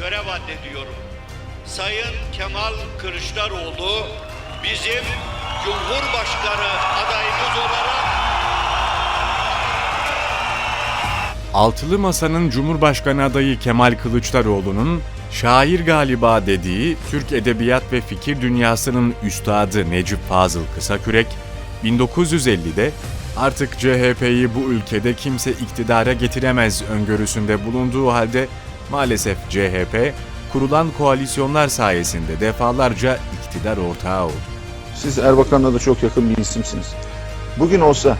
görev addediyorum. Sayın Kemal Kılıçdaroğlu bizim Cumhurbaşkanı adayımız olarak Altılı Masa'nın Cumhurbaşkanı adayı Kemal Kılıçdaroğlu'nun şair galiba dediği Türk edebiyat ve fikir dünyasının üstadı Necip Fazıl Kısakürek, 1950'de artık CHP'yi bu ülkede kimse iktidara getiremez öngörüsünde bulunduğu halde maalesef CHP kurulan koalisyonlar sayesinde defalarca iktidar ortağı oldu. Siz Erbakan'la da çok yakın bir isimsiniz. Bugün olsa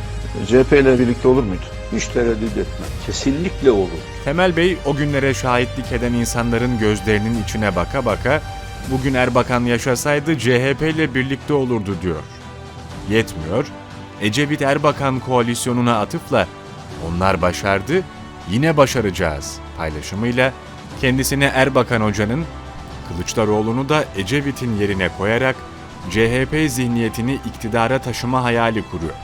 CHP ile birlikte olur muydu? Hiç tereddüt etme. Kesinlikle olur. Temel Bey o günlere şahitlik eden insanların gözlerinin içine baka baka bugün Erbakan yaşasaydı CHP ile birlikte olurdu diyor. Yetmiyor, Ecevit Erbakan koalisyonuna atıfla onlar başardı, yine başaracağız paylaşımıyla kendisine Erbakan Hoca'nın Kılıçdaroğlu'nu da Ecevit'in yerine koyarak CHP zihniyetini iktidara taşıma hayali kuruyor.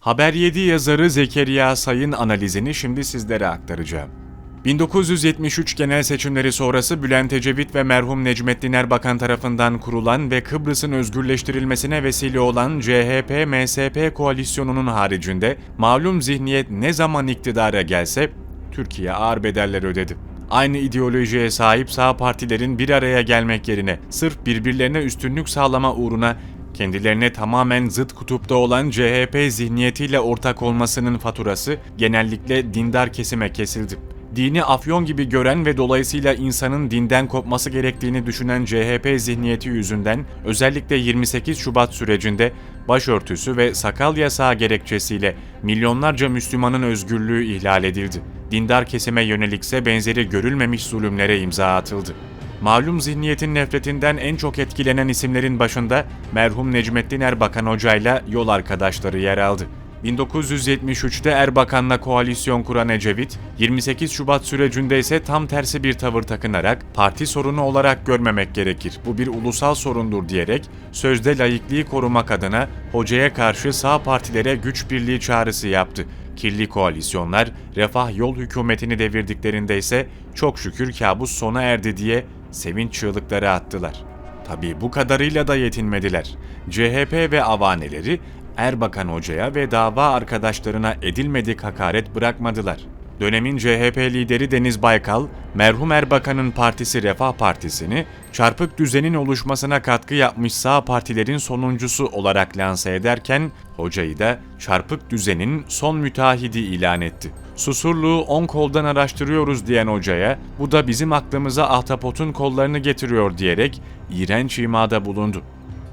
Haber 7 yazarı Zekeriya Say'ın analizini şimdi sizlere aktaracağım. 1973 genel seçimleri sonrası Bülent Ecevit ve merhum Necmettin Erbakan tarafından kurulan ve Kıbrıs'ın özgürleştirilmesine vesile olan CHP-MSP koalisyonunun haricinde malum zihniyet ne zaman iktidara gelse Türkiye ağır bedeller ödedi. Aynı ideolojiye sahip sağ partilerin bir araya gelmek yerine sırf birbirlerine üstünlük sağlama uğruna kendilerine tamamen zıt kutupta olan CHP zihniyetiyle ortak olmasının faturası genellikle dindar kesime kesildi. Dini afyon gibi gören ve dolayısıyla insanın dinden kopması gerektiğini düşünen CHP zihniyeti yüzünden özellikle 28 Şubat sürecinde başörtüsü ve sakal yasağı gerekçesiyle milyonlarca Müslümanın özgürlüğü ihlal edildi. Dindar kesime yönelikse benzeri görülmemiş zulümlere imza atıldı. Malum zihniyetin nefretinden en çok etkilenen isimlerin başında merhum Necmettin Erbakan Hoca ile yol arkadaşları yer aldı. 1973'te Erbakan'la koalisyon kuran Ecevit, 28 Şubat sürecinde ise tam tersi bir tavır takınarak parti sorunu olarak görmemek gerekir, bu bir ulusal sorundur diyerek sözde laikliği korumak adına hocaya karşı sağ partilere güç birliği çağrısı yaptı. Kirli koalisyonlar refah yol hükümetini devirdiklerinde ise çok şükür kabus sona erdi diye sevinç çığlıkları attılar. Tabii bu kadarıyla da yetinmediler. CHP ve avaneleri Erbakan Hoca'ya ve dava arkadaşlarına edilmedik hakaret bırakmadılar. Dönemin CHP lideri Deniz Baykal, merhum Erbakan'ın partisi Refah Partisi'ni çarpık düzenin oluşmasına katkı yapmış sağ partilerin sonuncusu olarak lanse ederken, hocayı da çarpık düzenin son müteahhidi ilan etti. Susurluğu on koldan araştırıyoruz diyen hocaya, bu da bizim aklımıza ahtapotun kollarını getiriyor diyerek iğrenç imada bulundu.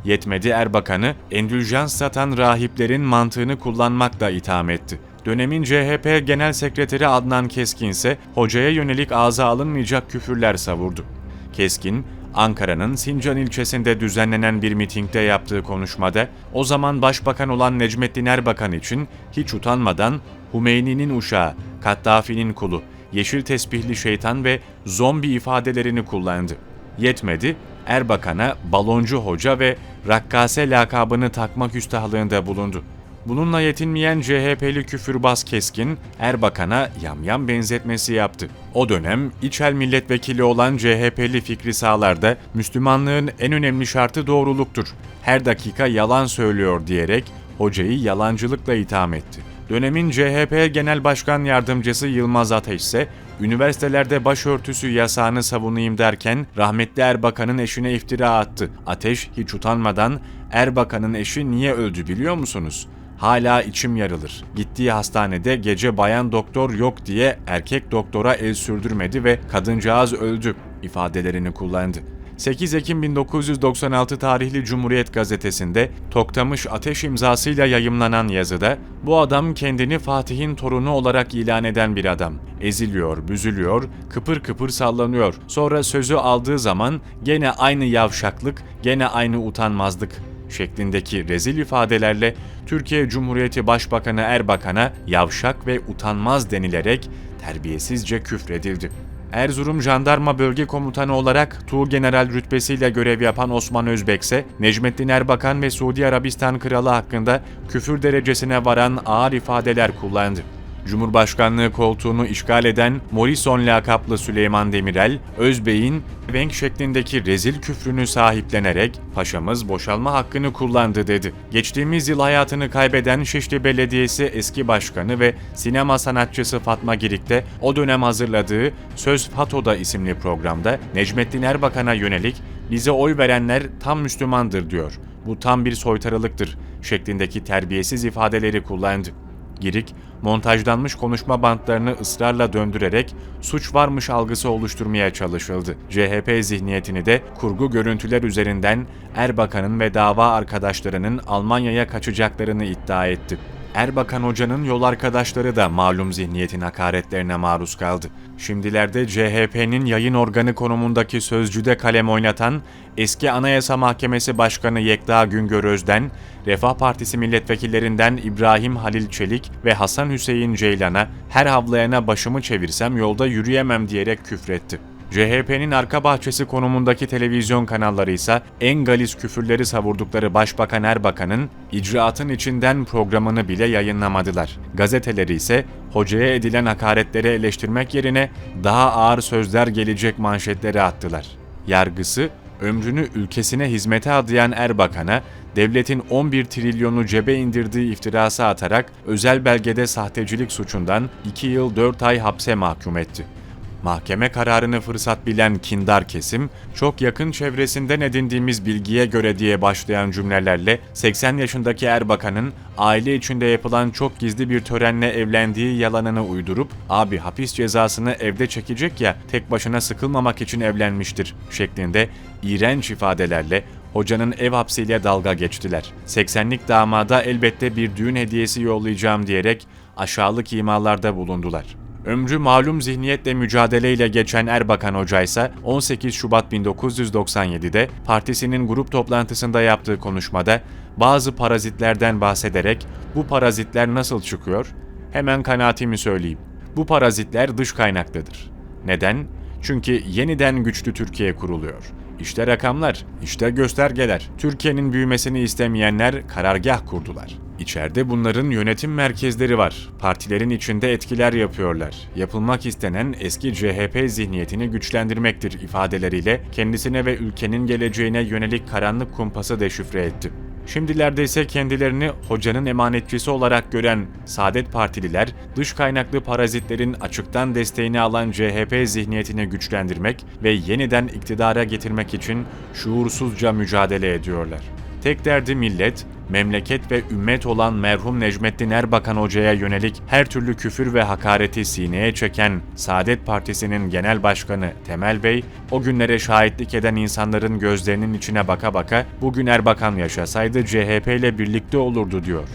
Yetmedi Erbakan'ı endüljans satan rahiplerin mantığını kullanmakla itham etti. Dönemin CHP Genel Sekreteri Adnan Keskin ise hocaya yönelik ağza alınmayacak küfürler savurdu. Keskin, Ankara'nın Sincan ilçesinde düzenlenen bir mitingde yaptığı konuşmada o zaman başbakan olan Necmettin Erbakan için hiç utanmadan Hümeyni'nin uşağı, Kaddafi'nin kulu, yeşil tesbihli şeytan ve zombi ifadelerini kullandı. Yetmedi, Erbakan'a baloncu hoca ve rakkase lakabını takmak üstahlığında bulundu. Bununla yetinmeyen CHP'li küfürbaz Keskin, Erbakan'a yamyam benzetmesi yaptı. O dönem İçel milletvekili olan CHP'li Fikri Sağlar da Müslümanlığın en önemli şartı doğruluktur. Her dakika yalan söylüyor diyerek hocayı yalancılıkla itham etti. Dönemin CHP Genel Başkan Yardımcısı Yılmaz Ateş ise üniversitelerde başörtüsü yasağını savunayım derken rahmetli Erbakan'ın eşine iftira attı. Ateş hiç utanmadan Erbakan'ın eşi niye öldü biliyor musunuz? Hala içim yarılır. Gittiği hastanede gece bayan doktor yok diye erkek doktora el sürdürmedi ve kadıncağız öldü ifadelerini kullandı. 8 Ekim 1996 tarihli Cumhuriyet gazetesinde Toktamış Ateş imzasıyla yayımlanan yazıda bu adam kendini Fatih'in torunu olarak ilan eden bir adam. Eziliyor, büzülüyor, kıpır kıpır sallanıyor. Sonra sözü aldığı zaman gene aynı yavşaklık, gene aynı utanmazlık şeklindeki rezil ifadelerle Türkiye Cumhuriyeti Başbakanı Erbakan'a yavşak ve utanmaz denilerek terbiyesizce küfredildi. Erzurum Jandarma Bölge Komutanı olarak Tuğgeneral rütbesiyle görev yapan Osman Özbek ise Necmettin Erbakan ve Suudi Arabistan Kralı hakkında küfür derecesine varan ağır ifadeler kullandı. Cumhurbaşkanlığı koltuğunu işgal eden Morrison lakaplı Süleyman Demirel, Özbey'in Venk şeklindeki rezil küfrünü sahiplenerek paşamız boşalma hakkını kullandı dedi. Geçtiğimiz yıl hayatını kaybeden Şişli Belediyesi eski başkanı ve sinema sanatçısı Fatma Girik de o dönem hazırladığı Söz Fato'da isimli programda Necmettin Erbakan'a yönelik bize oy verenler tam Müslümandır diyor. Bu tam bir soytarılıktır şeklindeki terbiyesiz ifadeleri kullandı. Girik, montajlanmış konuşma bantlarını ısrarla döndürerek suç varmış algısı oluşturmaya çalışıldı. CHP zihniyetini de kurgu görüntüler üzerinden Erbakan'ın ve dava arkadaşlarının Almanya'ya kaçacaklarını iddia etti. Erbakan Hoca'nın yol arkadaşları da malum zihniyetin hakaretlerine maruz kaldı. Şimdilerde CHP'nin yayın organı konumundaki sözcüde kalem oynatan eski Anayasa Mahkemesi Başkanı Yekta Güngör Özden, Refah Partisi milletvekillerinden İbrahim Halil Çelik ve Hasan Hüseyin Ceylan'a her havlayana başımı çevirsem yolda yürüyemem diyerek küfretti. CHP'nin arka bahçesi konumundaki televizyon kanalları ise en galis küfürleri savurdukları Başbakan Erbakan'ın icraatın içinden programını bile yayınlamadılar. Gazeteleri ise hocaya edilen hakaretleri eleştirmek yerine daha ağır sözler gelecek manşetleri attılar. Yargısı ömrünü ülkesine hizmete adayan Erbakan'a devletin 11 trilyonu cebe indirdiği iftirası atarak özel belgede sahtecilik suçundan 2 yıl 4 ay hapse mahkum etti. Mahkeme kararını fırsat bilen kindar kesim, çok yakın çevresinden edindiğimiz bilgiye göre diye başlayan cümlelerle 80 yaşındaki Erbakan'ın aile içinde yapılan çok gizli bir törenle evlendiği yalanını uydurup abi hapis cezasını evde çekecek ya tek başına sıkılmamak için evlenmiştir şeklinde iğrenç ifadelerle hocanın ev hapsiyle dalga geçtiler. 80'lik damada elbette bir düğün hediyesi yollayacağım diyerek aşağılık imalarda bulundular. Ömrü malum zihniyetle mücadeleyle geçen Erbakan Hoca ise 18 Şubat 1997'de partisinin grup toplantısında yaptığı konuşmada bazı parazitlerden bahsederek bu parazitler nasıl çıkıyor? Hemen kanaatimi söyleyeyim. Bu parazitler dış kaynaklıdır. Neden? Çünkü yeniden güçlü Türkiye kuruluyor. İşte rakamlar, işte göstergeler. Türkiye'nin büyümesini istemeyenler karargah kurdular. İçeride bunların yönetim merkezleri var. Partilerin içinde etkiler yapıyorlar. Yapılmak istenen eski CHP zihniyetini güçlendirmektir ifadeleriyle kendisine ve ülkenin geleceğine yönelik karanlık kumpası deşifre etti. Şimdilerde ise kendilerini hocanın emanetçisi olarak gören Saadet Partililer, dış kaynaklı parazitlerin açıktan desteğini alan CHP zihniyetini güçlendirmek ve yeniden iktidara getirmek için şuursuzca mücadele ediyorlar. Tek derdi millet, memleket ve ümmet olan merhum Necmettin Erbakan Hoca'ya yönelik her türlü küfür ve hakareti sineye çeken Saadet Partisi'nin genel başkanı Temel Bey, o günlere şahitlik eden insanların gözlerinin içine baka baka bugün Erbakan yaşasaydı CHP ile birlikte olurdu diyor.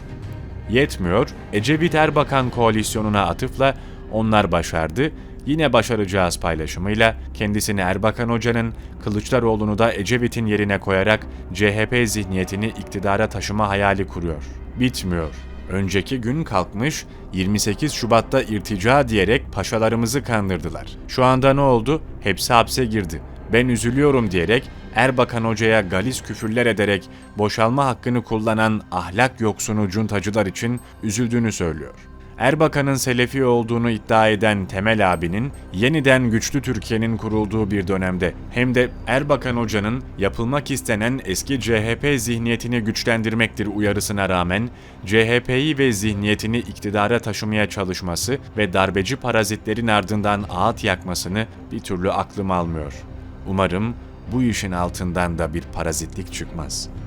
Yetmiyor, Ecevit Erbakan koalisyonuna atıfla onlar başardı, yine başaracağız paylaşımıyla kendisini Erbakan Hoca'nın, Kılıçdaroğlu'nu da Ecevit'in yerine koyarak CHP zihniyetini iktidara taşıma hayali kuruyor. Bitmiyor. Önceki gün kalkmış 28 Şubat'ta irtica diyerek paşalarımızı kandırdılar. Şu anda ne oldu? Hepsi hapse girdi. Ben üzülüyorum diyerek Erbakan Hoca'ya galis küfürler ederek boşalma hakkını kullanan ahlak yoksunu cuntacılar için üzüldüğünü söylüyor. Erbakan'ın Selefi olduğunu iddia eden Temel abinin yeniden güçlü Türkiye'nin kurulduğu bir dönemde hem de Erbakan Hoca'nın yapılmak istenen eski CHP zihniyetini güçlendirmektir uyarısına rağmen CHP'yi ve zihniyetini iktidara taşımaya çalışması ve darbeci parazitlerin ardından ağıt yakmasını bir türlü aklım almıyor. Umarım bu işin altından da bir parazitlik çıkmaz.''